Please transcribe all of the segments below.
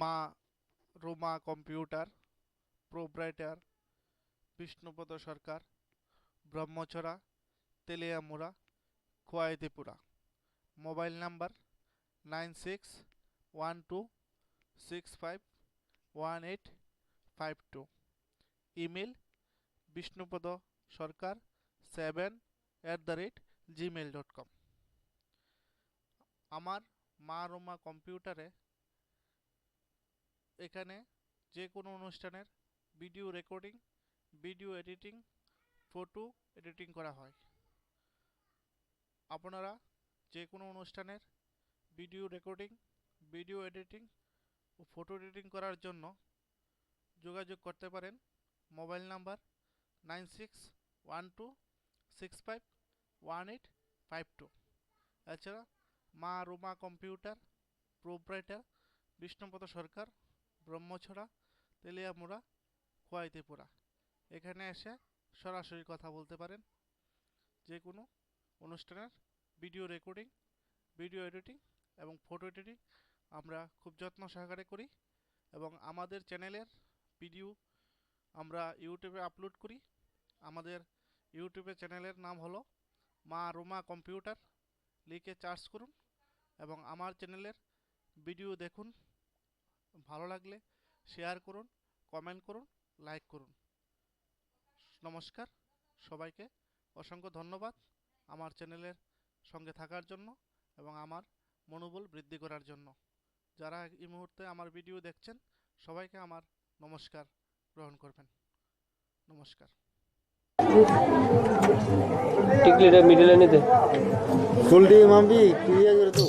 মা Roma computer proprietor Bishnupada Sarkar Brahmachhara Teliamura Khowai Tripura mobile number nine six one two six five one eight five two. Email Bishnupada Sarkar seven at the rate Gmail dot com. আমার মা রোমা কম্পিউটারে এখানে যে কোনো অনুষ্ঠানের video recording, video editing, photo editing করা হয়। আপনারা যে কোনো অনুষ্ঠানের ভিডিও রেকর্ডিং, ভিডিও এডিটিং ও ফটো এডিটিং করার জন্য যোগাযোগ করতে পারেন। Mobile number nine six one two six five one eight five two. এছাড়া মা রোমা কম্পিউটার প্রোপ্রাইটার বিষ্ণুপদ সরকার ব্রহ্মছড়া, তেলিয়ামুড়া, খোয়াইতিপুরা। এখানে এসে সরাসরি কথা বলতে পারেন। যে কোনো অনুষ্ঠানের ভিডিও রেকর্ডিং, ভিডিও এডিটিং এবং ফটো এডিটিং আমরা খুব যত্ন সহকারে করি এবং আমাদের চ্যানেলের ভিডিও আমরা ইউটিউবে আপলোড করি। আমাদের ইউটিউবে চ্যানেলের নাম হলো মা রোমা কম্পিউটার। লিখে চার্জ করুন এবং আমার চ্যানেলের ভিডিও দেখুন। ভালো লাগলে শেয়ার করুন কমেন্ট করুন লাইক করুন। নমস্কার সবাইকে অসংখ্য ধন্যবাদ আমার চ্যানেলের সঙ্গে থাকার জন্য এবং আমার মনোবল বৃদ্ধি করার জন্য। যারা এই মুহূর্তে আমার ভিডিও দেখছেন সবাইকে আমার নমস্কার গ্রহণ করবেন। নমস্কার। টিকলিটা মিডিলে নিতে ফুলটি মাম্পি কি ইয়ে করে তো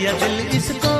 दिया दिल इसको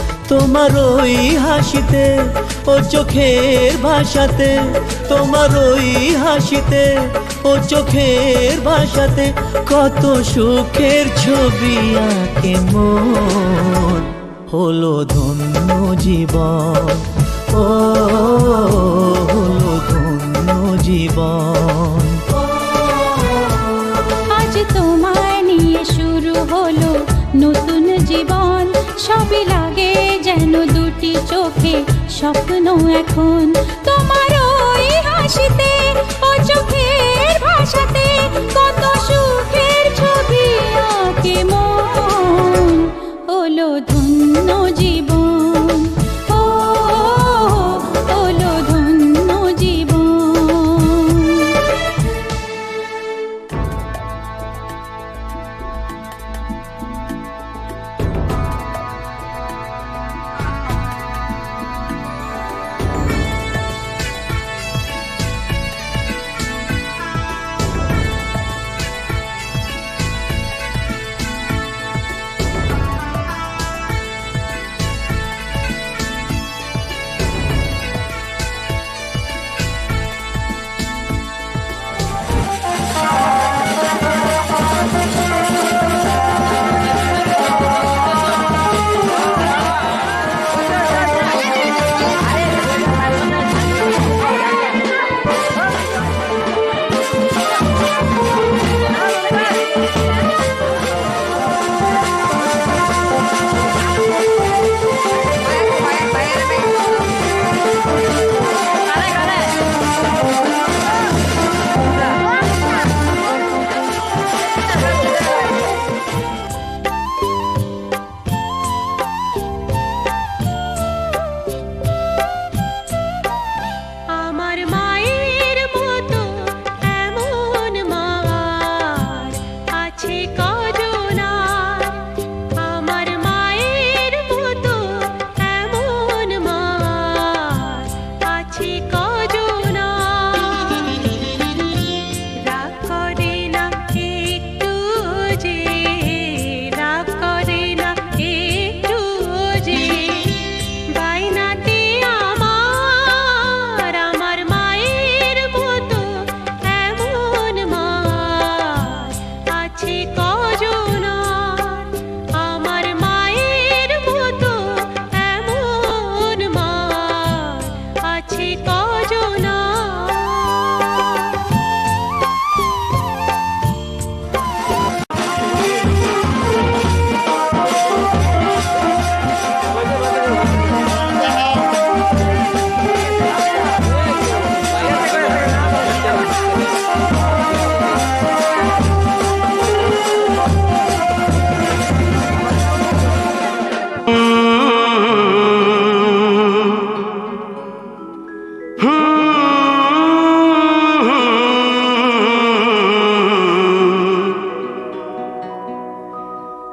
তোমার ওই হাসিতে ও চোখের ভাষাতে, তোমার ওই হাসিতে ও চোখের ভাষাতে কত সুখের ছবি আঁকে মন। হলো ধন্য জীবন, ও হলো ধন্য জীবন। আজ তোমায় নিয়ে শুরু হলো নতুন জীবন, সবই লাগে। যেন দুটি চোখে, স্বপ্ন এখন তোমার ওই হাসিতে ও চোখের ভাষাতে কত সুখের ছবি আঁকে মন। হলো ধন্য জীবন।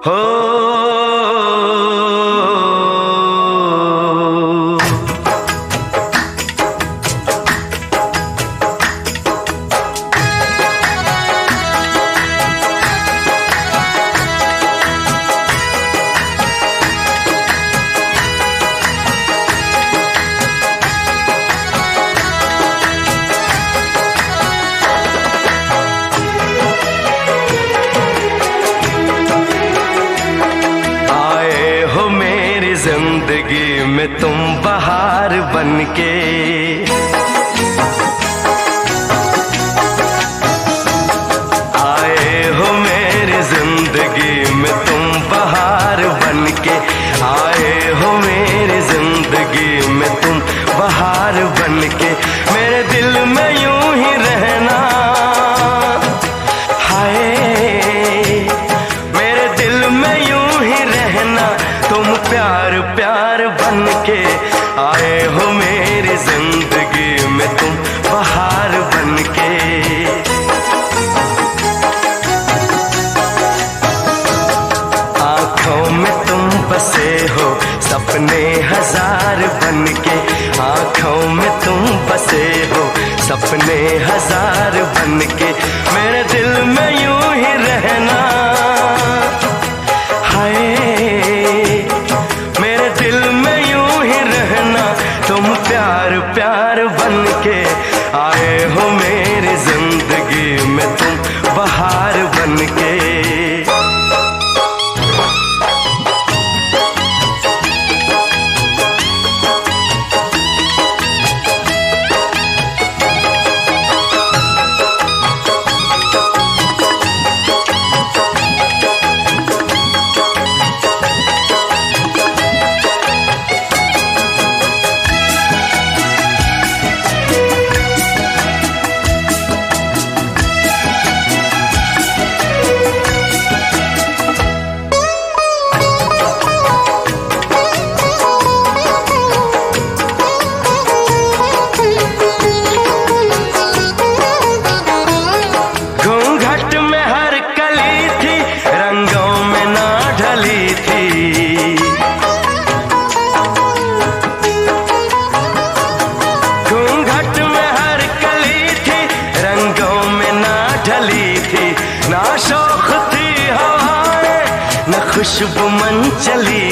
हो में तुम बहार बनके प्यार प्यार बन के आए हो मेरी ज़िंदगी में तुम बहार बन के आँखों में तुम बसे हो सपने हज़ार बन के आँखों में तुम बसे हो सपने हज़ार बन के मेरे दिल में यूँ ही रहना। प्यार बन के आए। శుభమంచలి.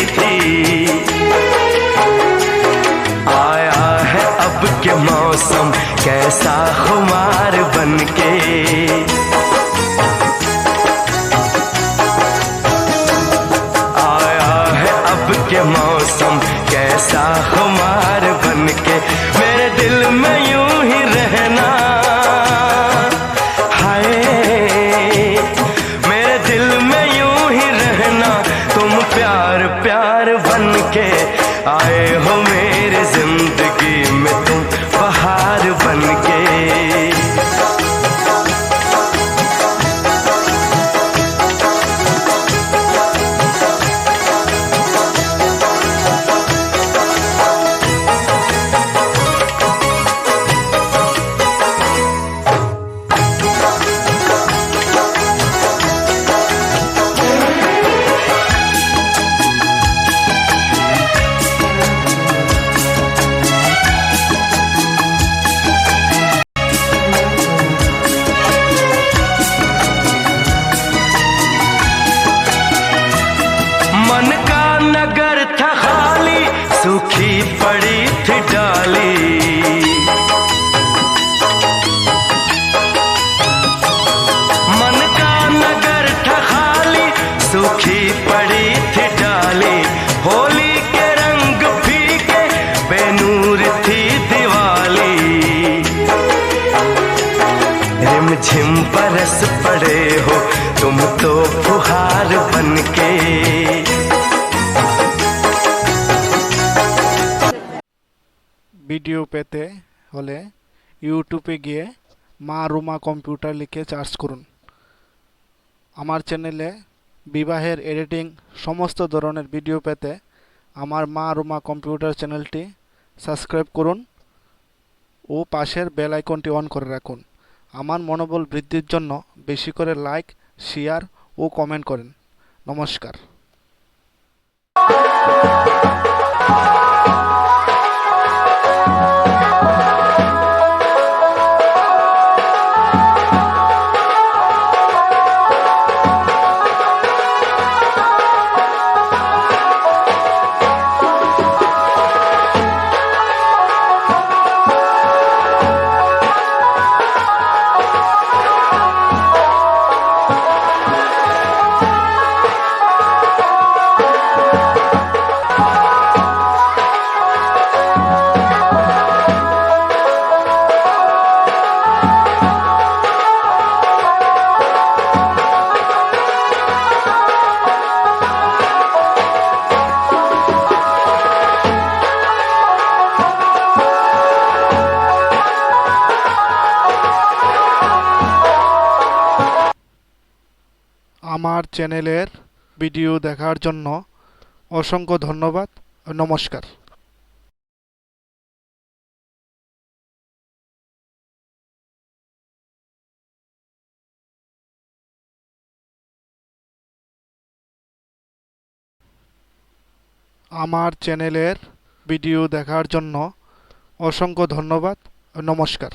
बरस पड़े हो तुम तो फुहार बन के ভিডিও পেতে হলে ইউটিউবে গিয়ে মা রুমা কম্পিউটার লিখে সার্চ করুন আমার চ্যানেলে বিবাহের এডিটিং সমস্ত ধরনের ভিডিও পেতে আমার মা রুমা কম্পিউটার চ্যানেলটি সাবস্ক্রাইব করুন ও পাশের বেল আইকনটি অন করে রাখুন আমার মনোবল বৃদ্ধির জন্য বেশি করে লাইক শেয়ার ও কমেন্ট করেন। নমস্কার। আমার চ্যানেলের ভিডিও দেখার জন্য অসংখ্য ধন্যবাদ। নমস্কার। আমার চ্যানেলের ভিডিও দেখার জন্য অসংখ্য ধন্যবাদ। নমস্কার।